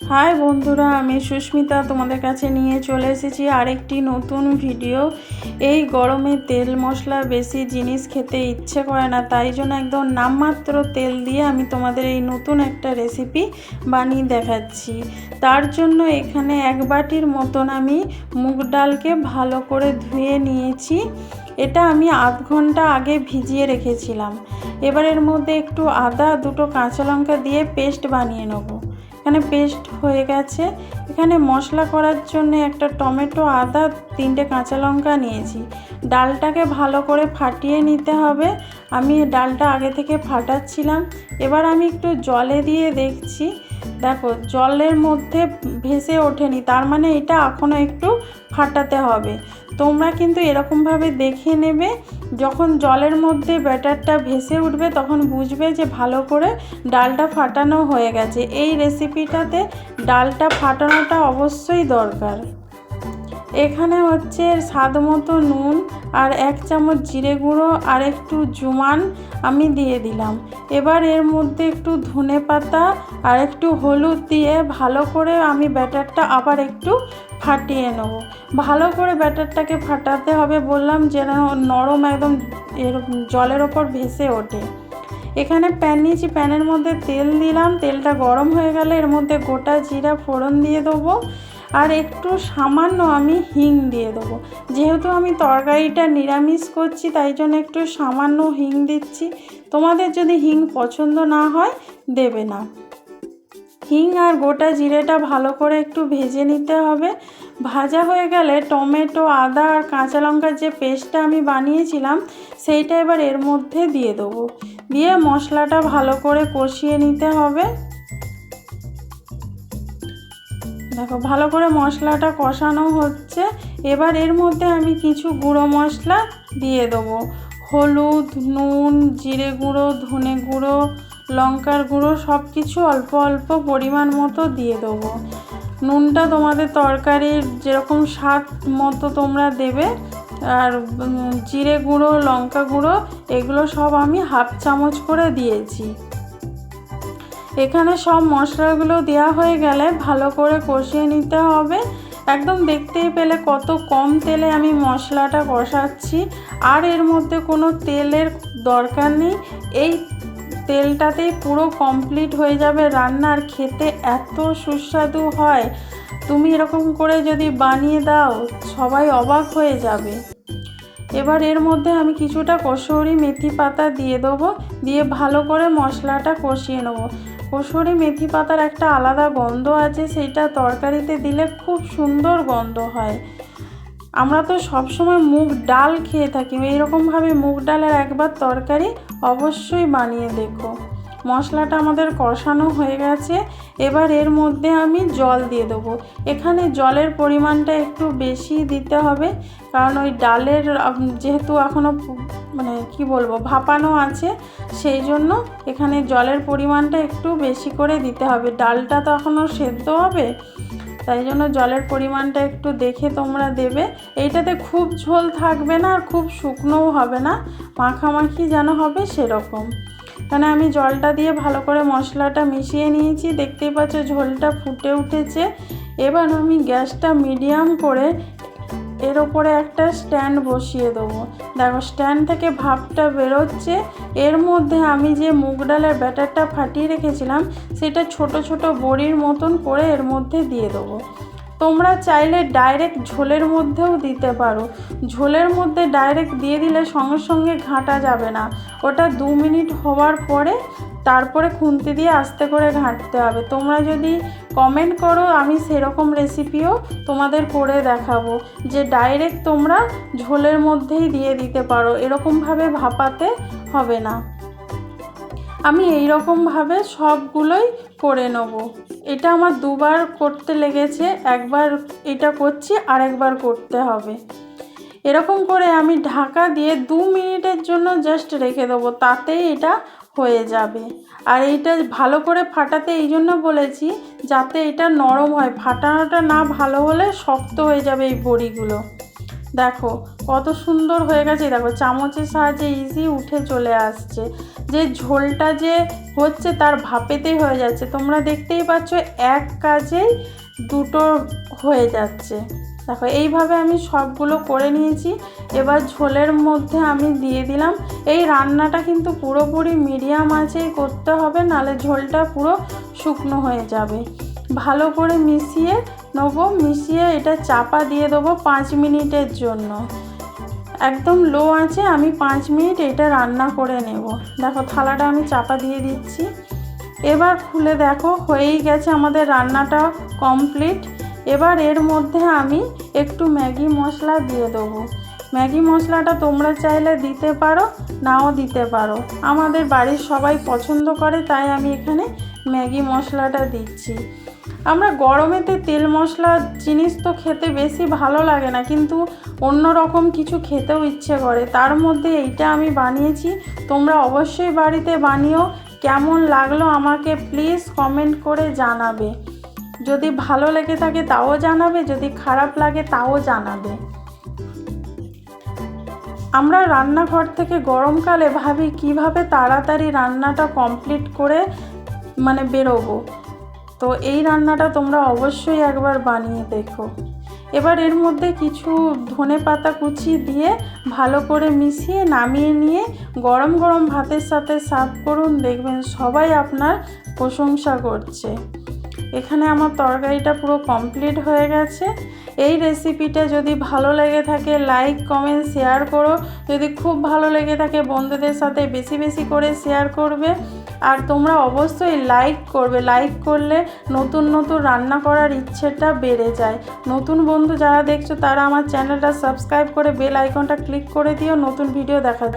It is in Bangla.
হাই বন্ধুরা, আমি সুস্মিতা তোমাদের কাছে নিয়ে চলে এসেছি আরেকটি নতুন ভিডিও। এই গরমে তেল মশলা বেশি জিনিস খেতে ইচ্ছে করে না, তাই জন্য একদম নামমাত্র তেল দিয়ে আমি তোমাদের এই নতুন একটা রেসিপি বানিয়ে দেখাচ্ছি। তার জন্য এখানে এক বাটির মতন আমি মুগ ডালকে ভালো করে ধুয়ে নিয়েছি। এটা আমি আধ ঘণ্টা আগে ভিজিয়ে রেখেছিলাম। এবার এর মধ্যে একটু আদা, দুটো কাঁচা লঙ্কা দিয়ে পেস্ট বানিয়ে নেব। এখানে পেস্ট হয়ে গেছে। এখানে মশলা করার জন্য একটা টমেটো, আদা, তিনটে কাঁচা লঙ্কা নিয়েছি। ডালটাকে ভালো করে ফাটিয়ে নিতে হবে। আমি ডালটা আগে থেকে ফাটাচ্ছিলাম। এবার আমি একটু জলে দিয়ে দেখছি। দেখো, জলের মধ্যে ভেসে ওঠেনি, তার মানে এটা এখনও একটু ফাটাতে হবে। তোমরা কিন্তু এরকমভাবে দেখে নেবে, যখন জলের মধ্যে ব্যাটারটা ভেসে উঠবে, তখন বুঝবে যে ভালো করে ডালটা ফাটানো হয়ে গেছে। এই রেসিপিটাতে ডালটা ফাটানোটা অবশ্যই দরকার। এখানে হচ্ছে স্বাদ মতো নুন আর এক চামচ জিরে গুঁড়ো আর একটু জুমান আমি দিয়ে দিলাম। এবার এর মধ্যে একটু ধনে পাতা আর একটু হলুদ দিয়ে ভালো করে আমি ব্যাটারটা আবার একটু ফাটিয়ে নেব। ভালো করে ব্যাটারটাকে ফাটাতে হবে বললাম যেন নরম একদম এর জলের ওপর ভেসে ওঠে। এখানে প্যান নিয়েছি, প্যানের মধ্যে তেল দিলাম, তেলটা গরম হয়ে গেলে এর মধ্যে গোটা জিরা ফোড়ন দিয়ে দেবো। আর একটু সামান্য আমি হিং দিয়ে দেবো। যেহেতু আমি তরকারিটা নিরামিষ করছি, তাই জন্য একটু সামান্য হিং দিচ্ছি। তোমাদের যদি হিং পছন্দ না হয়, দেবে না। হিং আর গোটা জিরেটা ভালো করে একটু ভেজে নিতে হবে। ভাজা হয়ে গেলে টমেটো, আদা আর কাঁচা লঙ্কার যে পেস্টটা আমি বানিয়েছিলাম, সেইটা এবার এর মধ্যে দিয়ে দেবো। দিয়ে মশলাটা ভালো করে কষিয়ে নিতে হবে। দেখো, ভালো করে মশলাটা কষানো হচ্ছে। এবার এর মধ্যে আমি কিছু গুঁড়ো মশলা দিয়ে দেবো। হলুদ, নুন, জিরে গুঁড়ো, ধনে গুঁড়ো, লঙ্কার গুঁড়ো সব কিছু অল্প অল্প পরিমাণ মতো দিয়ে দেবো। নুনটা তোমাদের তরকারির যেরকম স্বাদ মতো তোমরা দেবে, আর জিরে গুঁড়ো, লঙ্কা গুঁড়ো, এগুলো সব আমি হাফ চামচ করে দিয়েছি। এখানে সব মশলাগুলো দেওয়া হয়ে গেলে ভালো করে কষিয়ে নিতে হবে। একদম দেখতেই পেলে কত কম তেলে আমি মশলাটা কষাচ্ছি। আর এর মধ্যে কোনো তেলের দরকার নেই। এই তেলটাতেই পুরো কমপ্লিট হয়ে যাবে রান্নার। খেতে এত সুস্বাদু হয়। তুমি এরকম করে যদি বানিয়ে দাও, সবাই অবাক হয়ে যাবে। এবার এর মধ্যে আমি কিছুটা কসৌরি মেথি পাতা দিয়ে দেবো। দিয়ে ভালো করে মশলাটা কষিয়ে নেব। কসুরি মেথি পাতার একটা আলাদা গন্ধ আছে সেটা তরকারিতে দিলে খুব সুন্দর গন্ধ হয়। আমরা তো সবসময় মুগ ডাল খেয়ে থাকি, এইরকমভাবে মুগ ডালের একবার তরকারি অবশ্যই বানিয়ে দেখো। মশলাটা আমাদের কষানো হয়ে গেছে। এবার এর মধ্যে আমি জল দিয়ে দেবো। এখানে জলের পরিমাণটা একটু বেশি দিতে হবে, কারণ ওই ডালের যেহেতু এখনও মানে কি বলব, ভাপানো আছে, সেই জন্য এখানে জলের পরিমাণটা একটু বেশি করে দিতে হবে। ডালটা তো এখনও সেদ্ধ হবে, তাই জন্য জলের পরিমাণটা একটু দেখে তোমরা দেবে। এইটাতে খুব ঝোল থাকবে না আর খুব শুকনোও হবে না, মাখামাখি যেন হবে সেরকম। এখানে আমি জলটা দিয়ে ভালো করে মশলাটা মিশিয়ে নিয়েছি। দেখতেই পাচ্ছ ঝোলটা ফুটে উঠেছে। এবার আমি গ্যাসটা মিডিয়াম করে এর ওপরে একটা স্ট্যান্ড বসিয়ে দেবো। দেখো স্ট্যান্ড থেকে ভাপটা বেরোচ্ছে। এর মধ্যে আমি যে মুগ ডালের ব্যাটারটা ফাটিয়ে রেখেছিলাম, সেটা ছোট ছোট বড়ির মতন করে এর মধ্যে দিয়ে দেবো। তোমরা চাইলে ডাইরেক্ট ঝোলের মধ্যেও দিতে পারো। ঝোলের মধ্যে ডাইরেক্ট দিয়ে দিলে সঙ্গে সঙ্গে ঘাঁটা যাবে না। ওটা দু মিনিট হওয়ার পরে তারপরে খুন্তি দিয়ে আস্তে করে ঘাঁটতে হবে। তোমরা যদি কমেন্ট করো, আমি সেরকম রেসিপিও তোমাদের করে দেখাবো যে ডাইরেক্ট তোমরা ঝোলের মধ্যেই দিয়ে দিতে পারো। এরকমভাবে ভাপাতে হবে না। আমি এই রকমভাবে সবগুলোই করে নেব। এটা আমার দুবার করতে লেগেছে, একবার এটা করছি আর একবার করতে হবে। এরকম করে আমি ঢাকা দিয়ে দু মিনিটের জন্য জাস্ট রেখে দেবো, তাতেই এটা হয়ে যাবে। আর এইটা ভালো করে ফাটাতে এই জন্য বলেছি, যাতে এটা নরম হয়। ফাটানোটা না ভালো হলে শক্ত হয়ে যাবে এই বড়িগুলো। দেখো কত সুন্দর হয়ে গেছে। দেখো, চামচের সাহায্যে ইজি উঠে চলে আসছে। যে ঝোলটা যে হচ্ছে তার ভাপেতেই হয়ে যাচ্ছে। তোমরা দেখতেই পাচ্ছ এক কাজেই দুটো হয়ে যাচ্ছে। দেখো, এইভাবে আমি সবগুলো করে নিয়েছি। এবার ঝোলের মধ্যে আমি দিয়ে দিলাম। এই রান্নাটা কিন্তু পুরোপুরি মিডিয়াম আঁচেই করতে হবে, নালে ঝোলটা পুরো শুকনো হয়ে যাবে। ভালো করে মিশিয়ে নেব, মিশিয়ে এটা চাপা দিয়ে দেবো পাঁচ মিনিটের জন্য। একদম লো আছে, আমি পাঁচ মিনিট এটা রান্না করে নেব। দেখো থালাটা আমি চাপা দিয়ে দিচ্ছি। এবার খুলে দেখো, হয়েই গেছে আমাদের রান্নাটা কমপ্লিট এবার এর মধ্যে আমি একটু ম্যাগি মশলা দিয়ে দেবো। ম্যাগি মশলাটা তোমরা চাইলে দিতে পারো, নাও দিতে পারো। আমাদের বাড়ির সবাই পছন্দ করে, তাই আমি এখানে ম্যাগি মশলাটা দিচ্ছি। আমরা গরমেতে তেল মশলা জিনিস তো খেতে বেশি ভালো লাগে না, কিন্তু অন্য রকম কিছু খেতেও ইচ্ছে করে। তার মধ্যে এইটা আমি বানিয়েছি, তোমরা অবশ্যই বাড়িতে বানিও। কেমন লাগল আমাকে প্লিজ কমেন্ট করে জানাবে। যদি ভালো লেগে থাকে তাও জানাবে, যদি খারাপ লাগে তাও জানাবে। আমরা রান্নাঘর থেকে গরমকালে ভাবি কীভাবে তাড়াতাড়ি রান্নাটা কমপ্লিট করে মানে বেরোবো। তো এই রান্নাটা তোমরা অবশ্যই একবার বানিয়ে দেখো। এবার এর মধ্যে কিছু ধনে পাতা কুচি দিয়ে ভালো করে মিশিয়ে নামিয়ে নিয়ে গরম গরম ভাতের সাথে সার্ভ করুন। দেখবেন সবাই আপনার প্রশংসা করছে। এখানে আমার তরকারিটা পুরো কমপ্লিট হয়ে গেছে। এই রেসিপিটা যদি ভালো লেগে থাকে লাইক কমেন্ট শেয়ার করো। যদি খুব ভালো লেগে থাকে, বন্ধুদের সাথে বেশি বেশি করে শেয়ার করবে। আর তোমরা অবশ্যই লাইক করবে। লাইক করলে নতুন নতুন রান্না করার ইচ্ছেটা বেড়ে যায়। নতুন বন্ধু যারা দেখছ, তারা আমার চ্যানেলটা সাবস্ক্রাইব করে বেল আইকনটা ক্লিক করে দিও। নতুন ভিডিও দেখার